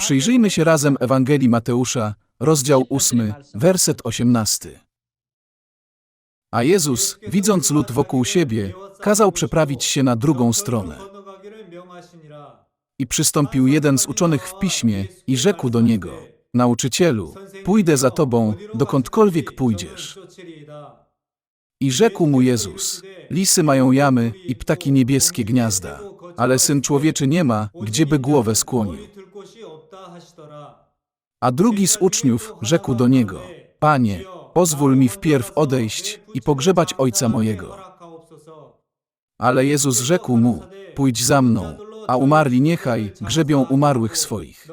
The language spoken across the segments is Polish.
Przyjrzyjmy się razem Ewangelii Mateusza, rozdział 8, werset 18. A Jezus, widząc lud wokół siebie, kazał przeprawić się na drugą stronę. I przystąpił jeden z uczonych w piśmie i rzekł do niego: Nauczycielu, pójdę za tobą, dokądkolwiek pójdziesz. I rzekł mu Jezus: Lisy mają jamy i ptaki niebieskie gniazda, ale syn człowieczy nie ma, gdzieby głowę skłonił. A drugi z uczniów rzekł do niego: Panie, pozwól mi wpierw odejść i pogrzebać ojca mojego. Ale Jezus rzekł mu: Pójdź za mną, a umarli niechaj grzebią umarłych swoich.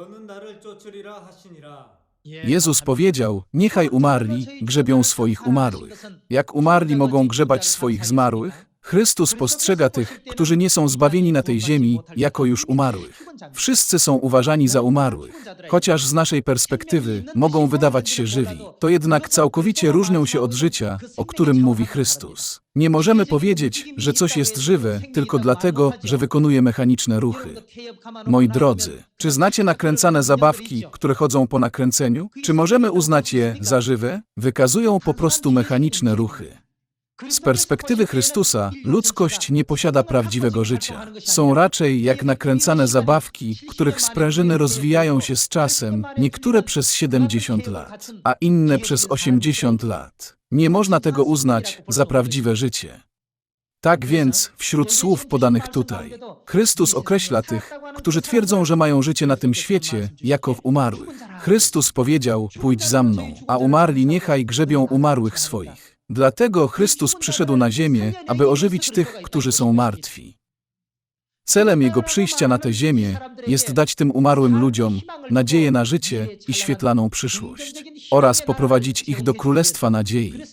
Jezus powiedział: Niechaj umarli grzebią swoich umarłych. Jak umarli mogą grzebać swoich zmarłych? Chrystus postrzega tych, którzy nie są zbawieni na tej ziemi, jako już umarłych. Wszyscy są uważani za umarłych. Chociaż z naszej perspektywy mogą wydawać się żywi, to jednak całkowicie różnią się od życia, o którym mówi Chrystus. Nie możemy powiedzieć, że coś jest żywe tylko dlatego, że wykonuje mechaniczne ruchy. Moi drodzy, czy znacie nakręcane zabawki, które chodzą po nakręceniu? Czy możemy uznać je za żywe? Wykazują po prostu mechaniczne ruchy. Z perspektywy Chrystusa, ludzkość nie posiada prawdziwego życia. Są raczej jak nakręcane zabawki, których sprężyny rozwijają się z czasem, niektóre przez 70 lat, a inne przez 80 lat. Nie można tego uznać za prawdziwe życie. Tak więc, wśród słów podanych tutaj, Chrystus określa tych, którzy twierdzą, że mają życie na tym świecie, jako w umarłych. Chrystus powiedział: Pójdź za mną, a umarli niechaj grzebią umarłych swoich. Dlatego Chrystus przyszedł na ziemię, aby ożywić tych, którzy są martwi. Celem Jego przyjścia na tę ziemię jest dać tym umarłym ludziom nadzieję na życie i świetlaną przyszłość oraz poprowadzić ich do Królestwa Nadziei.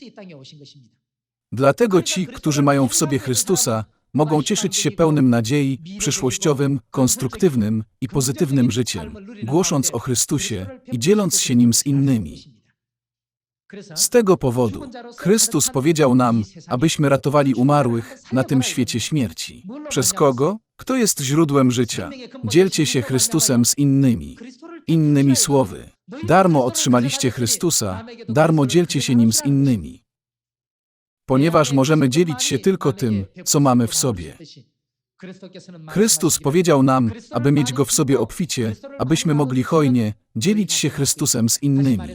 Dlatego ci, którzy mają w sobie Chrystusa, mogą cieszyć się pełnym nadziei, przyszłościowym, konstruktywnym i pozytywnym życiem, głosząc o Chrystusie i dzieląc się nim z innymi. Z tego powodu Chrystus powiedział nam, abyśmy ratowali umarłych na tym świecie śmierci. Przez kogo? Kto jest źródłem życia? Dzielcie się Chrystusem z innymi. Innymi słowy, darmo otrzymaliście Chrystusa, darmo dzielcie się nim z innymi. Ponieważ możemy dzielić się tylko tym, co mamy w sobie. Chrystus powiedział nam, aby mieć go w sobie obficie, abyśmy mogli hojnie dzielić się Chrystusem z innymi.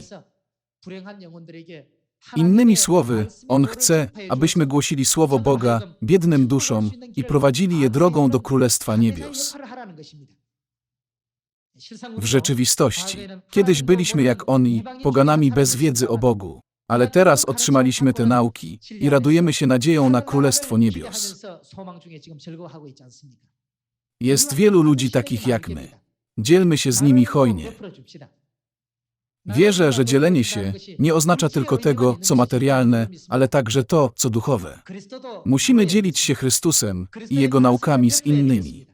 Innymi słowy, On chce, abyśmy głosili Słowo Boga biednym duszom i prowadzili je drogą do Królestwa Niebios. W rzeczywistości, kiedyś byliśmy jak oni, poganami bez wiedzy o Bogu, ale teraz otrzymaliśmy te nauki i radujemy się nadzieją na Królestwo Niebios. Jest wielu ludzi takich jak my. Dzielmy się z nimi hojnie. Wierzę, że dzielenie się nie oznacza tylko tego, co materialne, ale także to, co duchowe. Musimy dzielić się Chrystusem i Jego naukami z innymi.